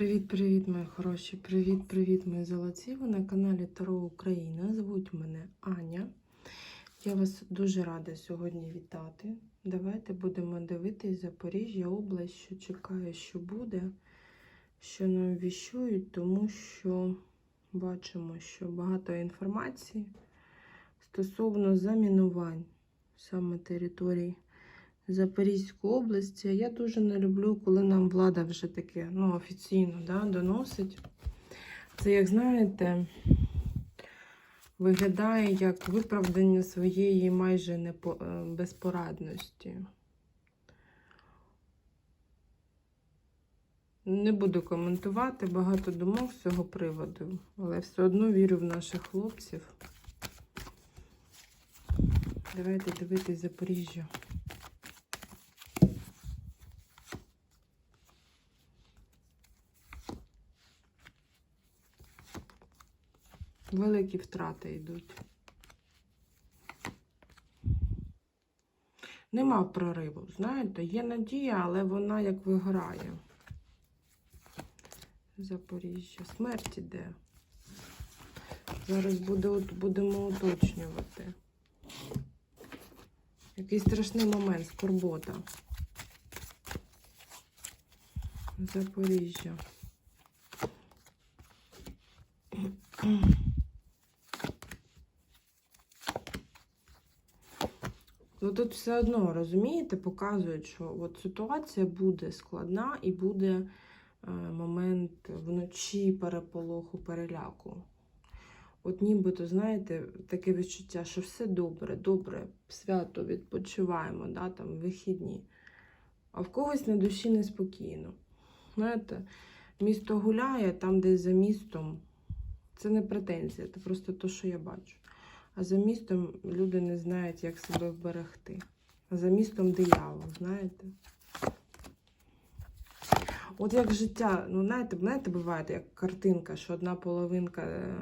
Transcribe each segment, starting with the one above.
Привіт-привіт, мої хороші! Привіт-привіт, мої золоті! Ви на каналі Таро Україна. Звуть мене Аня. Я вас дуже рада сьогодні вітати. Давайте будемо дивитись Запоріжжя, область, що чекає, що буде, що нам віщують, тому що бачимо, що багато інформації стосовно замінувань саме територій. Запорізької області. Я дуже не люблю, коли нам влада вже таке ну, офіційно да, доносить. Це, як знаєте, виглядає як виправдання своєї майже непо... е, безпорадності. Не буду коментувати багато думок з цього приводу, але все одно вірю в наших хлопців. Давайте дивитись Запоріжжя. Великі втрати йдуть. Нема прориву, знаєте, є надія, але вона як виграє. Запоріжжя. Смерть іде. Зараз буде, будемо уточнювати. Який страшний момент, скорбота. Запоріжжя. Ну тут все одно, розумієте, показують, що от ситуація буде складна і буде е, момент вночі переполоху, переляку. От нібито, знаєте, таке відчуття, що все добре, добре, свято відпочиваємо, да, там, вихідні. А в когось на душі неспокійно. Знаєте, місто гуляє там, десь за містом. Це не претензія, це просто те, що я бачу. А за містом люди не знають, як себе вберегти. А за містом диявол, знаєте? От як життя, ну, знаєте, знаєте, буває, як картинка, що одна половинка е,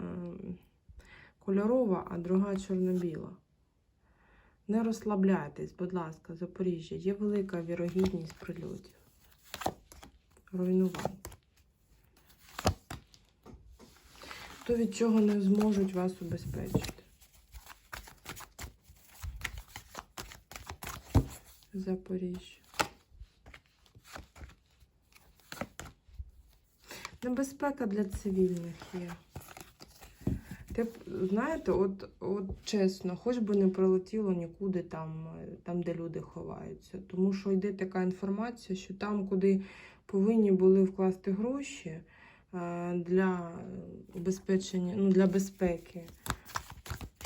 кольорова, а друга чорно-біла. Не розслабляйтесь, будь ласка, Запоріжжя. Є велика вірогідність прильотів. Руйнувань. То від чого не зможуть вас убезпечити. Запоріжжя. Небезпека для цивільних є. Ти б, знаєте, от, от чесно, хоч би не прилетіло нікуди там, там, де люди ховаються. Тому що йде така інформація, що там, куди повинні були вкласти гроші е, для убезпечення, ну, для безпеки,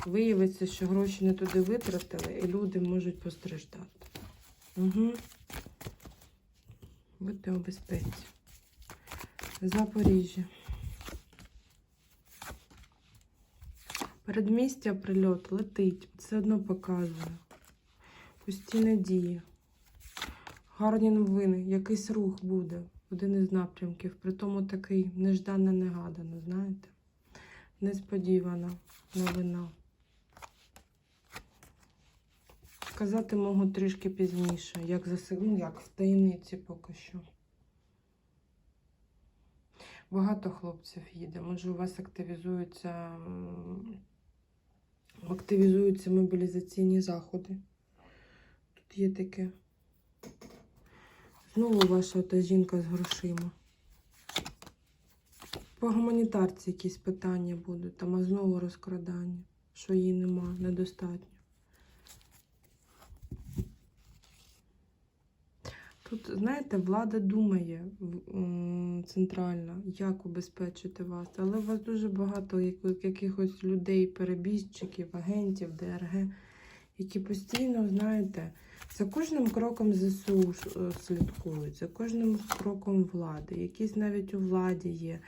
виявиться, що гроші не туди витратили, і люди можуть постраждати. Угу. Будьте у безпеці. Запоріжжя. Передмістя прильот летить, все одно показує. Постійна дія. Гарні новини, якийсь рух буде один із напрямків. Притому такий неждано негадано, знаєте? Несподівана новина. Сказати можу трішки пізніше, як заси... ну, як в таємниці поки що. Багато хлопців їде. Може, у вас активізуються, активізуються мобілізаційні заходи. Тут є таке. Знову ваша та жінка з грошима. По гуманітарці якісь питання будуть, там, а знову розкрадання, що її нема, недостатньо. Тут, знаєте, влада думає центральна, як убезпечити вас, але у вас дуже багато якихось людей, перебіжчиків, агентів, ДРГ, які постійно, знаєте, за кожним кроком ЗСУ е, слідкують, за кожним кроком влади. Якісь навіть у владі є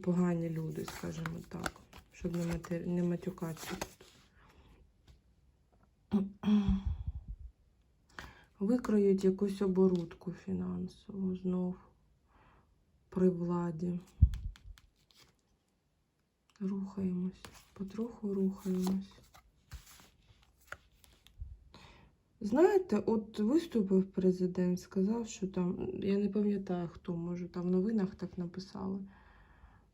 погані люди, скажімо так, щоб не матюкатися тут. Викроють якусь оборудку фінансову знов при владі. Рухаємось, потроху рухаємось. Знаєте, от виступив президент, сказав, що там, я не пам'ятаю хто, може, там в новинах так написали,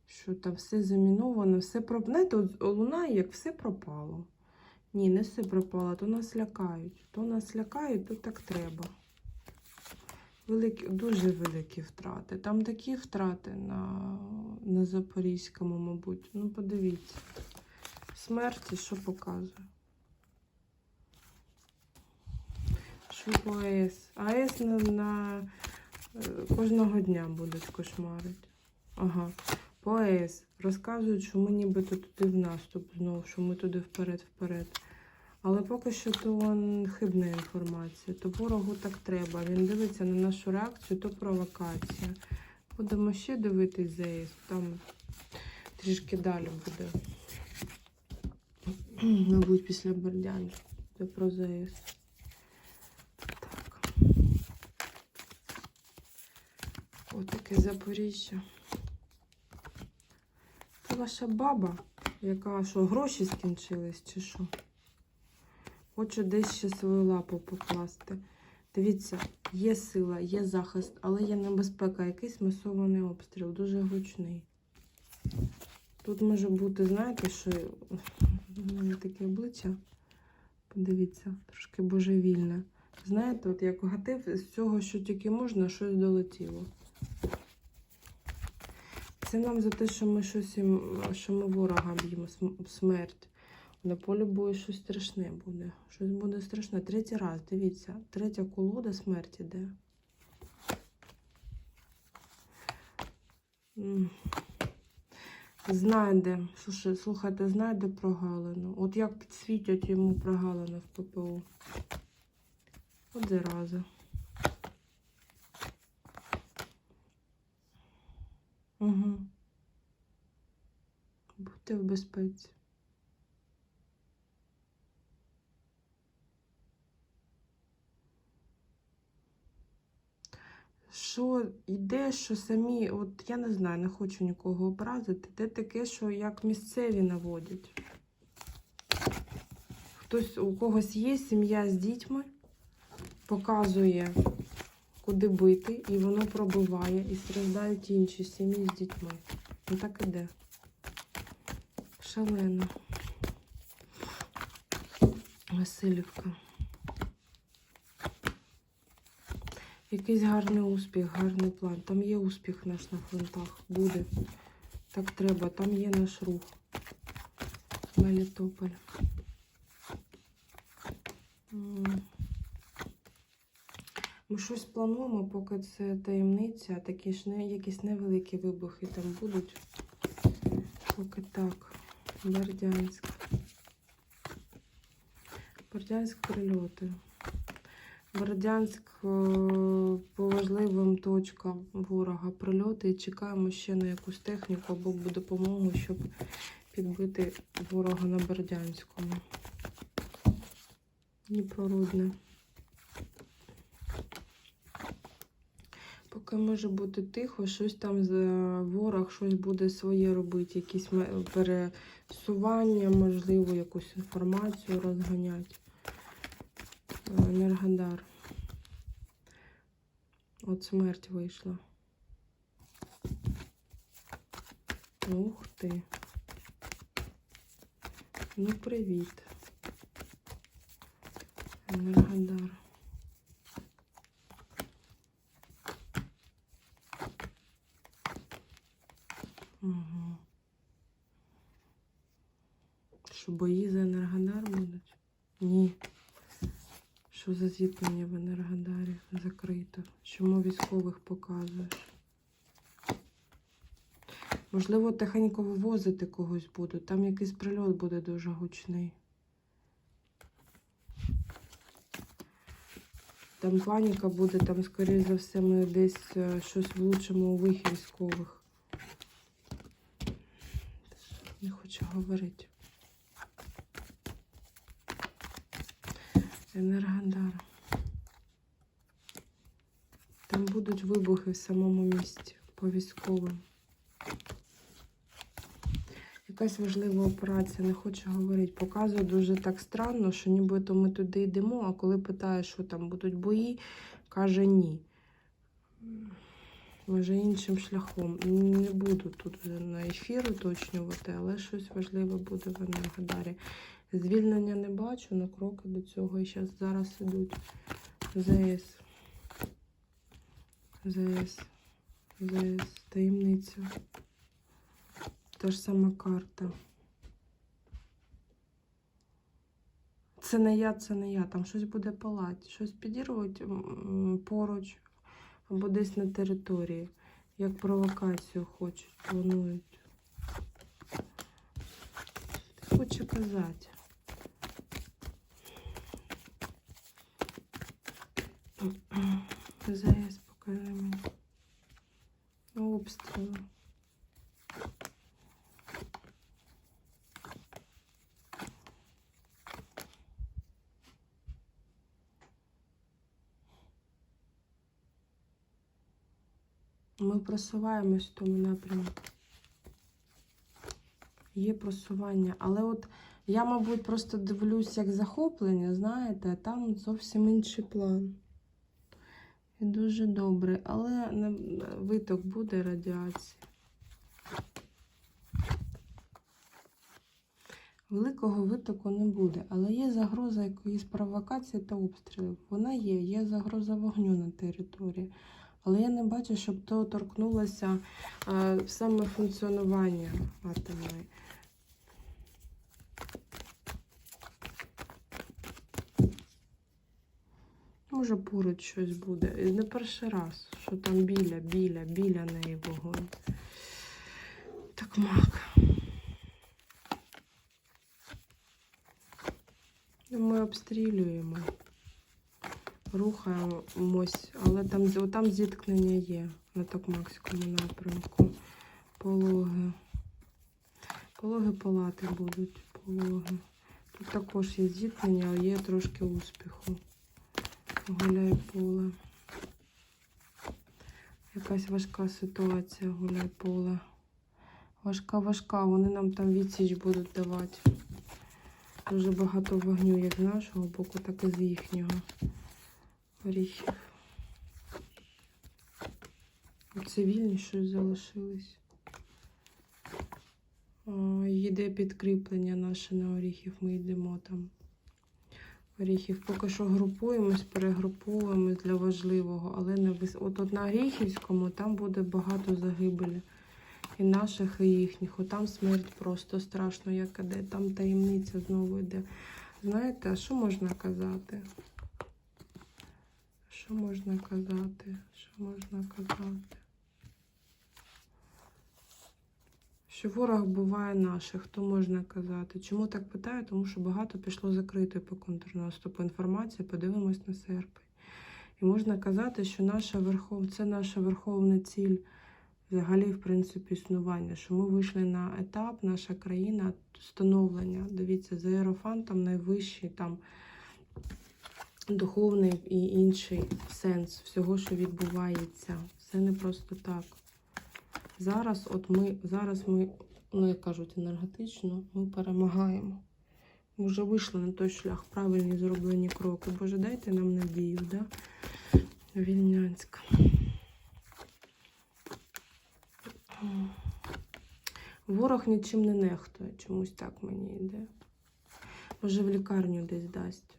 що там все заміновано, все про... Знаєте, от лунає, як все пропало. Ні, не все пропало, то нас лякають. То нас лякають, то так треба. Великі, дуже великі втрати. Там такі втрати на, на Запорізькому, мабуть. Ну, подивіться. Смерті, що показує. Що по АЕС? АЕС на, на е, кожного дня будуть кошмарити. Ага. По розказують, що ми нібито туди в наступ знову, що ми туди вперед-вперед. Але поки що то хибна інформація. То ворогу так треба. Він дивиться на нашу реакцію, то провокація. Будемо ще дивитись ЗАЕС. Там трішки далі буде. Мабуть, після Бердянська. Це про ЗАЕС. Так. Отаке Запоріжжя. Ваша баба, яка що, гроші скінчились чи що? Хоче десь ще свою лапу покласти. Дивіться, є сила, є захист, але є небезпека, якийсь масований обстріл, дуже гучний. Тут може бути, знаєте, що у мене таке обличчя. Подивіться, трошки божевільне. Знаєте, от як гатив з цього, що тільки можна, щось долетіло. Це нам за те, що ми щось їм, що ми ворога б'ємо смерть. На полі бою щось страшне буде. Щось буде страшне. Третій раз, дивіться, третя колода смерті йде. Знайде, слухайте, знайде прогалину. От як підсвітять йому прогалину в ППО. От зараза. Угу. Будьте в безпеці. Що йде, що самі, от я не знаю, не хочу нікого образити, де таке, що як місцеві наводять. Хтось, у когось є сім'я з дітьми, показує, куди бити, і воно пробиває, і страждають інші сім'ї з дітьми. Ну так іде. Шалено. Васильівка. Якийсь гарний успіх, гарний план. Там є успіх наш на фронтах. Буде. Так треба. Там є наш рух. Мелітополь. Ми щось плануємо, поки це таємниця, такі ж не, якісь невеликі вибухи там будуть. Поки так. Бердянськ. Бердянськ прильоти. Бердянськ е, по важливим точкам ворога прильоти і чекаємо ще на якусь техніку або допомогу, щоб підбити ворога на Бердянському. Дніпрорудне. Поки може бути тихо, щось там з ворог щось буде своє робити, якісь пересування, можливо, якусь інформацію розганяти. Е, Енергодар. От смерть вийшла. Ух ти. Ну, привіт. Енергодар. Угу. Що бої за Енергодар будуть? Ні. Що за зіткнення в Енергодарі закрито? Чому військових показуєш? Можливо, тихенько вивозити когось будуть. Там якийсь прильот буде дуже гучний. Там паніка буде, там, скоріше за все, ми десь е, щось влучимо у вихід військових. Не хочу говорити. Енергодар. Там будуть вибухи в самому місті по військовим. Якась важлива операція, не хочу говорити. Показує дуже так странно, що нібито ми туди йдемо, а коли питає, що там будуть бої, каже ні. Може, іншим шляхом. Не буду тут на ефір уточнювати, але щось важливе буде в Енергодарі. Звільнення не бачу, але кроки до цього і зараз, зараз ідуть. ЗС. ЗС. ЗС. Таємниця. Та ж сама карта. Це не я, це не я. Там щось буде палати, щось підірвуть поруч або десь на території. Як провокацію хочуть, планують. Хочу казати. ЗС покажи мені. Обстріли. Ми просуваємось в тому напрямку. Є просування. Але от я, мабуть, просто дивлюсь як захоплення, знаєте, там зовсім інший план. І дуже добре, але виток буде радіації. Великого витоку не буде, але є загроза якоїсь провокації та обстрілів. Вона є, є загроза вогню на території. Але я не бачу, щоб то торкнулося е, саме функціонування атомної. Може, поруч щось буде. І не перший раз, що там біля, біля, біля неї вогонь. Так мак. Ми обстрілюємо, рухаємось, але там, там зіткнення є на Токмакському напрямку. Пологи. Пологи палати будуть. Пологи. Тут також є зіткнення, але є трошки успіху. Гуляй поле. Якась важка ситуація, гуляй поле. Важка, важка. Вони нам там відсіч будуть давати. Дуже багато вогню як з нашого боку, так і з їхнього. Оріхів. Цивільні щось залишились. О, Їде підкріплення наше на оріхів, ми йдемо там. Оріхів. Поки що групуємось, перегруповуємось для важливого, але не вис... От, от на Оріхівському там буде багато загибелі. І наших, і їхніх. От там смерть просто страшно, як іде. Там таємниця знову йде. Знаєте, а що можна казати? Що можна казати? Що можна казати? Що ворог буває наших, то можна казати. Чому так питаю? Тому що багато пішло закритою по контрнаступу інформації, подивимось на серпень. І можна казати, що наша верхов... це наша верховна ціль взагалі, в принципі, існування. Що ми вийшли на етап, наша країна становлення. Дивіться, за Єрофантом найвищий там духовний і інший сенс всього, що відбувається. Все не просто так. Зараз, от ми, зараз ми, ну як кажуть, енергетично, ми перемагаємо. Ми вже вийшли на той шлях, правильні зроблені кроки. Боже, дайте нам надію, да? Вільнянська. Ворог нічим не нехтує, чомусь так мені йде. Може, в лікарню десь дасть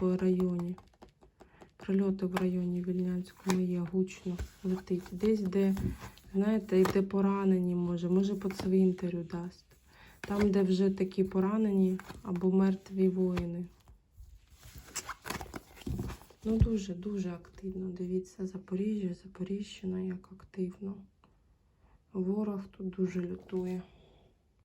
в районі. Прильоти в районі Вільнянському є гучно летить. Десь, де, знаєте, і де поранені може, може по цвинтарю дасть. Там, де вже такі поранені або мертві воїни. Ну, дуже, дуже активно. Дивіться, Запоріжжя, Запоріжжя, як активно. Ворог тут дуже лютує.